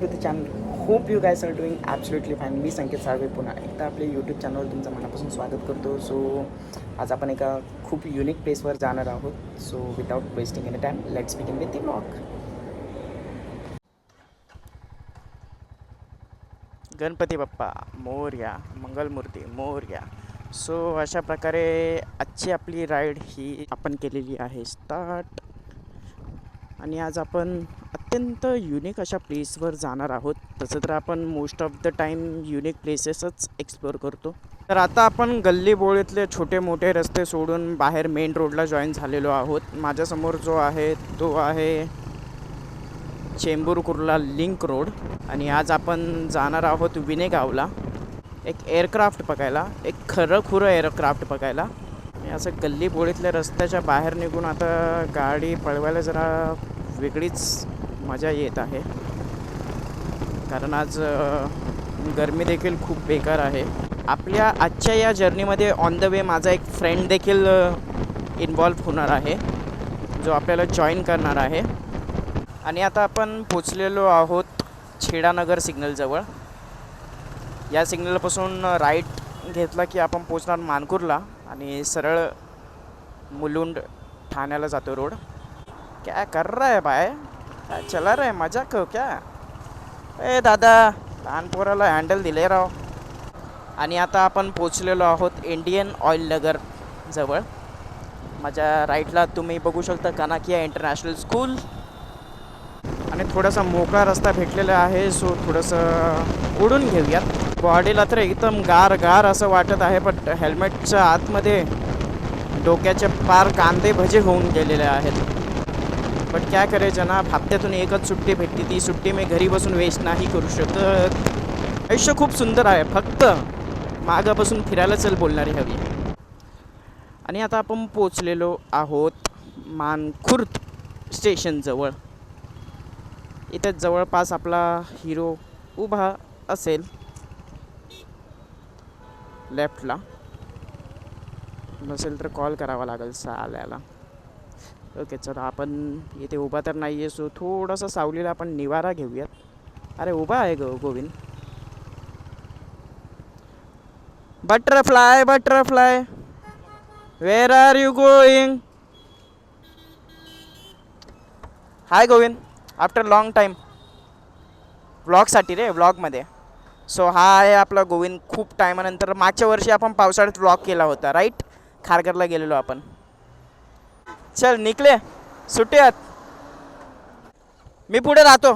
Back to the channel hope you guys are doing absolutely fine मी संकेत साळवे पुन्हा एकदा आपल्या YouTube चॅनलवर तुमचं मनापासून स्वागत करतो. सो आज आपण एका खूप युनिक प्लेसवर जाणार आहोत. So without wasting any time let's begin with the blog Ganpati Bappa Morya Mangalmurti Morya so अशा प्रकारे आजची आपली राईड ही आपण केलेली आहे. स्टार्ट आणि आज आपण अत्यंत युनिक अशा प्लेसवर जाणार आहोत. तसं तर आपण most of the time unique प्लेसेसच explore करतो. तर आता आपण गल्ली बोळीतले छोटे मोठे रस्ते सोडून बाहेर मेन रोडला जॉईन झालेलो आहोत. माझ्यासमोर जो आहे तो आहे चेंबूर कुर्ला लिंक रोड आणि आज आपण जाणार आहोत विनेगावला. एक एअरक्राफ्ट बघायला एक खरं खुरं एअरक्राफ्ट बघायला असं गल्ली बोळीतल्या रस्त्याच्या बाहेर निघून आता गाडी पळवायला जरा वेगळीच मजा येत आहे. कारण आज गर्मी गरमी देखील खूप बेकार आहे. आपल्या आजच्या या जर्नीमध्ये ऑन द वे माझा एक फ्रेंड देखील इन्वॉल्व होणार आहे. जो आपल्याला जॉईन करणार आहे. आणि आता आपण पोचलेलो आहोत छेडानगर सिग्नलजवळ या सिग्नलपासून राईट घेतला की आपण पोचणार मानपूरला आणि सरळ मुलुंड ठाण्याला जातो रोड. क्या कर रहा है बाय काय चला रे मजा को क्या? ए दादा लहान पोराला हँडल दिले राव. आणि आता आपण पोचलेलो आहोत इंडियन ऑइल नगर जवळ. माझ्या राईटला तुम्ही बघू शकता कानाकिया इंटरनॅशनल स्कूल आणि थोडासा मोकळा रस्ता भेटलेला आहे सो थोडंसं उडून घेऊयात. बॉडीला तर एकदम गार गार असं वाटत आहे बट हेल्मेटच्या आतमध्ये डोक्याचे पार कांदे भजे होऊन गेलेले आहेत. बट काय करे जनाब? हप्त्यातून एकच सुट्टी भेटते. ती सुट्टी मी घरी बसून वेस्ट नाही करू शकत. आयुष्य खूप सुंदर आहे. फक्त मागापासून फिरायला चल बोलणारी हवी. आणि आता आपण पोचलेलो आहोत मानखुर्द स्टेशनजवळ इथे जवळपास आपला हिरो उभा असेल. लेफ्टला नसेल तर कॉल करावा लागेल साल्याला ओके चला आपण इथे उभा तर नाही आहे सो थोडंसं सावलीला आपण निवारा घेऊयात. अरे उभा आहे go Govind. Butterfly butterfly where are you going hi Govind after long time व्लॉगसाठी रे व्लॉगमध्ये सो हा आहे आपला गोविंद खूप टायमानंतर मागच्या वर्षी आपण पावसाळ्यात व्लॉग केला होता राईट खारघरला गेलेलो आपण. चल निकले. सुट्यात. मी पुढे राहतो.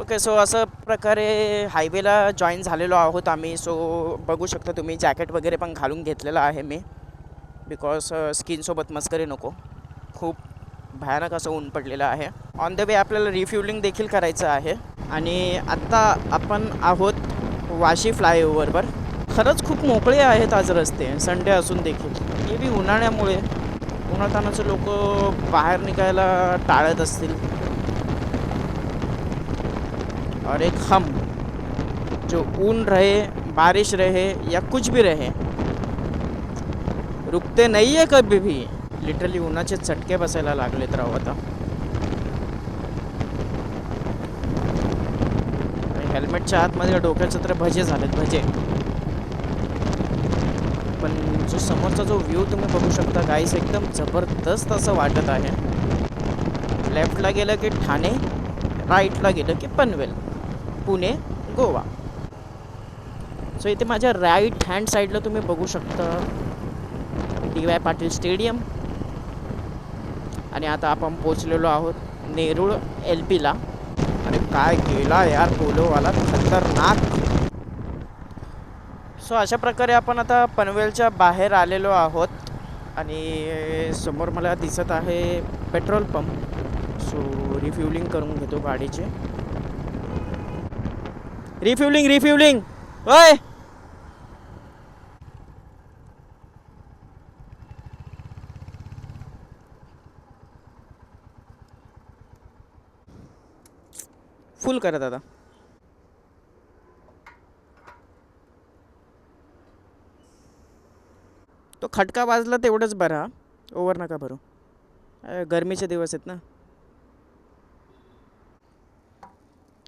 ओके सो असं प्रकारे हायवेला जॉईन झालेलो आहोत आम्ही. सो बघू शकता तुम्ही जॅकेट वगैरे पण घालून घेतलेलं आहे मी. बिकॉज स्किनसोबत uh, मस्करी नको. खूप भयानक असं ऊन पडलेलं आहे. ऑन द वे आपल्याला रिफ्युलिंग देखील करायचं आहे. आणि आत्ता आपण आहोत वाशी फ्लायओव्हरवर. खरंच खूप मोकळे आहेत आज रस्ते संडे असून देखील. हे बी उन्हाळ्यामुळे. उन्हातानाचे लोक बाहेर निघायला टाळत असतील. और एक हम जो ऊन रहे बारिश रहे या कुछ भी रहे. रुकते नाही आहे कभी भी. लिटरली उन्हाचे चटके बसायला लागलेत राव आता. हेल्मेटच्या आतमध्ये डोक्याचे तर भजे झालेत भजे. पण जो समोरचा जो व्ह्यू तुम्ही बघू शकता गाईस एकदम जबरदस्त असं वाटत आहे. लेफ्टला गेलं की ठाणे राईटला गेलं की पनवेल पुणे गोवा. सो इथे माझ्या राईट हँड साईडला तुम्ही बघू शकता डी वाय पाटील स्टेडियम. आणि आता आपण पोचलेलो आहोत नेरूळ एल पीला अरे काय केला यार पोलोवाला खतरनाक. सो अशा प्रकारे आपण आता पनवेलच्या बाहेर आलेलो आहोत आणि समोर मला दिसत आहे पेट्रोल पंप. सो रिफ्युलिंग करून घेतो गाडीचे. रिफ्युलिंग रिफ्युलिंग ओय! फुल करा दादा. तो खटका वाजला तेवढंच भरा ओवर नका भरू. गरमीचे दिवस आहेत ना.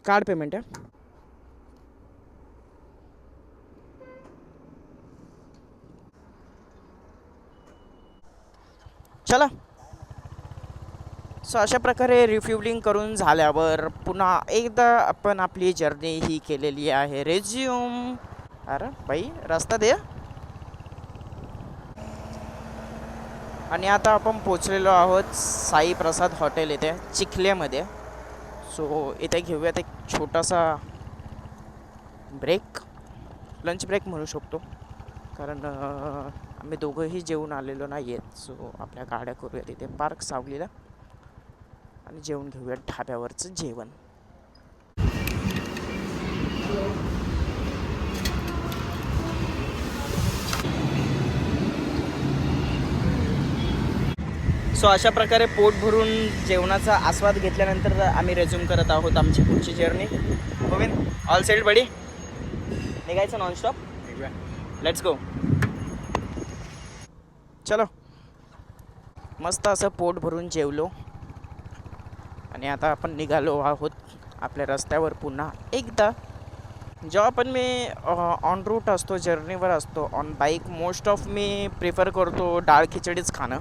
कार्ड पेमेंट आहे चला. सो अशा प्रकारे रिफ्युलिंग करून झाल्यावर पुन्हा एकदा आपण आपली जर्नी ही केलेली आहे. रेझ्युम अरे बाई रस्ता दे. आणि आता आपण पोचलेलो आहोत साई प्रसाद हॉटेल इथे चिखल्यामध्ये सो इथे घेऊयात एक छोटासा ब्रेक लंच ब्रेक म्हणू शकतो. कारण आम्ही दोघंही जेवून आलेलो नाही आहेत सो आपल्या गाड्या करूयात इथे. पार्क सावलीला. आणि जेवण घेऊयात ढाब्यावरचं जेवण. सो अशा प्रकारे पोट भरून जेवणाचा आस्वाद घेतल्यानंतर आम्ही रेझ्यूम करत आहोत आमची पुढची journey Govind all set buddy निघायचं नॉनस्टॉप लेट्स गो चलो. मस्त असं पोट भरून जेवलो. आणि आता आपण निघालो आहोत आपल्या रस्त्यावर पुन्हा. एकदा जेव्हा पण मी ऑन रूट असतो जर्नीवर असतो ऑन बाईक मोस्ट ऑफ मी प्रिफर करतो डाळ खिचडीच खाणं.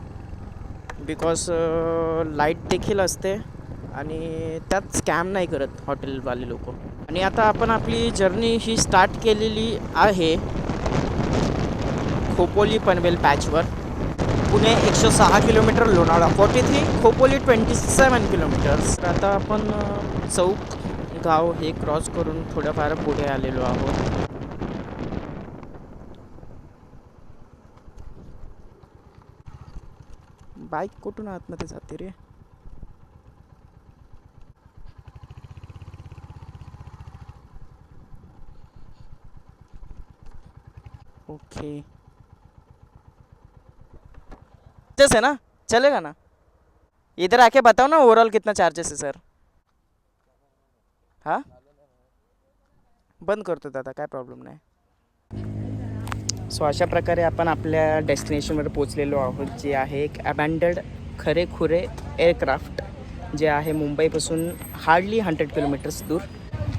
बिकॉज लाइट देखील असते आणि त्यात स्कॅम नाही करत हॉटेलवाले लोक. आणि आता आपण आपली जर्नी ही स्टार्ट केलेली आहे. खोपोली पनवेल पॅचवर पुणे एकशे सहा kilometre Lonavala forty three Khopoli twenty seven kilometres तर आता आपण चौक गाव हे क्रॉस करून थोडंफार पुढे आलेलो आहोत. बाईक कुठून आतमध्ये जाते रे? ओके चार्जेस है ना? चलेगा ना? इधर आके बताओ ना ओवरऑल कितना चार्जेस है सर हाँ? बंद करतो दादा काय प्रॉब्लेम नाही सो अशा प्रकारे आपण आपल्या डेस्टिनेशनवर पोचलेलो आहोत जे आहे एक अबँडड खरेखुरे एअरक्राफ्ट जे आहे मुंबईपासून हार्डली हंड्रेड किलोमीटर्स दूर.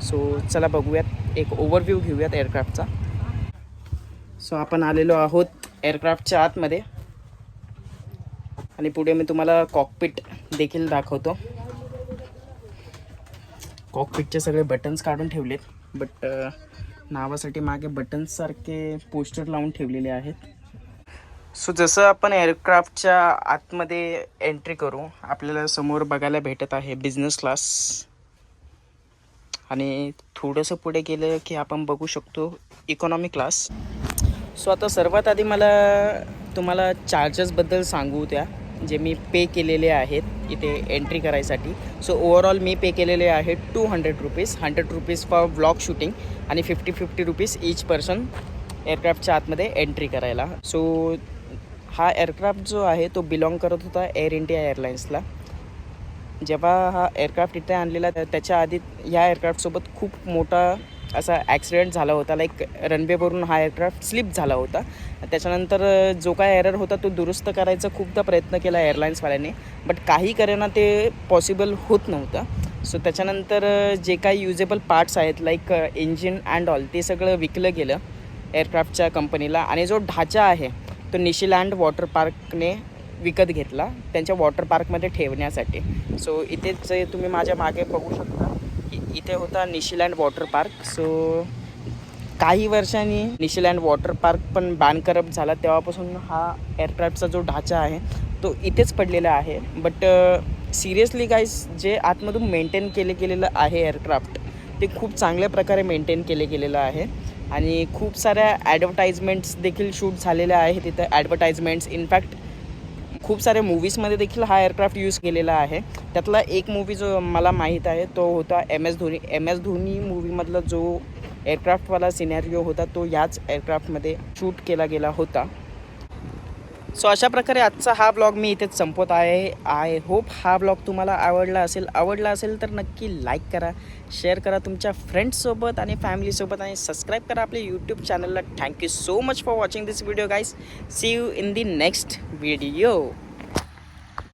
सो चला बघूयात एक ओव्हरव्ह्यू घेऊयात एअरक्राफ्टचा सो आपण आलेलो आहोत एअरक्राफ्टच्या आतमध्ये. आणि पुढे मी तुम्हाला कॉकपिट देखील दाखवतो. कॉकपिटचे सगळे बटन्स काढून ठेवलेत बट नावासाठी मागे बटन्ससारखे पोस्टर लावून ठेवलेले आहेत. सो जसं आपण एअरक्राफ्टच्या आतमध्ये एंट्री करू आपल्याला समोर बघायला भेटत आहे बिझनेस क्लास आणि थोडंसं पुढे गेलं की आपण बघू शकतो इकॉनॉमी क्लास सो आता सर्वात आधी मला तुम्हाला चार्जेसबद्दल सांगू द्या जे मी पे केलेले आहेत इथे एंट्री करायसाठी. सो ओवरऑल मी पे केलेले आहेत two hundred rupees hundred rupees for blog shooting आणि fifty fifty rupees each person एअरक्राफ्टच्या आतमध्ये एंट्री करायला. सो हा एअरक्राफ्ट जो आहे तो बिलॉंग करत होता एअर इंडिया एअरलाइन्सला जेव्हा हा एअरक्राफ्ट इथे आणलेला त्याच्या आधी ह्या एअरक्राफ्टसोबत खूप मोठा असा ॲक्सिडेंट झाला होता. लाईक रनवेवरून हा एअरक्राफ्ट स्लिप झाला होता. त्याच्यानंतर जो काय एरर होता तो दुरुस्त करायचा खूपदा प्रयत्न केला एअरलाईन्सवाल्याने बट काही करेना ते पॉसिबल होत नव्हतं. सो त्याच्यानंतर जे काही युजेबल पार्ट्स आहेत लाईक इंजिन अँड ऑल ते सगळं विकलं गेलं एअरक्राफ्टच्या कंपनीला आणि जो ढाचा आहे तो निशिलँड वॉटर पार्कने विकत घेतला त्यांच्या वॉटर पार्कमध्ये ठेवण्यासाठी. सो इथेच जे तुम्ही माझ्या मागे बघू शकता. इथे होता निशिलँड वॉटर पार्क. सो काही वर्षांनी निशिलँड वॉटर पार्क पण बॅन करप्ट झाला. तेव्हापासून हा एअरक्राफ्टचा जो ढाचा आहे तो इथेच पडलेला आहे. बट सिरियसली गाईज जे आतमधून मेंटेन केले गेलेलं आहे एअरक्राफ्ट ते खूप चांगल्या प्रकारे मेंटेन केले गेलेलं आहे. आणि खूप साऱ्या ॲडव्हर्टाईजमेंट्स देखील शूट झालेल्या आहेत. तिथं ॲडव्हर्टाईजमेंट्स इनफॅक्ट खूप साऱ्या मूवीजमध्ये देखील हा एअरक्राफ्ट यूज केलेला आहे. त्यातला एक मूवी जो मला माहीत आहे तो होता M S Dhoni. M S Dhoni मूवीमधला जो एअरक्राफ्टवाला सिनॅरिओ होता तो याच एअरक्राफ्टमध्ये शूट केला गेला होता. सो अशा प्रकारे आजचा हा ब्लॉग मी इथेच संपवत आहे. आय होप हा ब्लॉग तुम्हाला आवडला असेल. आवडला असेल तर नक्की लाईक करा शेअर करा तुमच्या फ्रेंड्ससोबत आणि फॅमिलीसोबत आणि सबस्क्राईब करा आपल्या यूट्यूब चॅनलला thank you so much for watching this video guys see you in the next video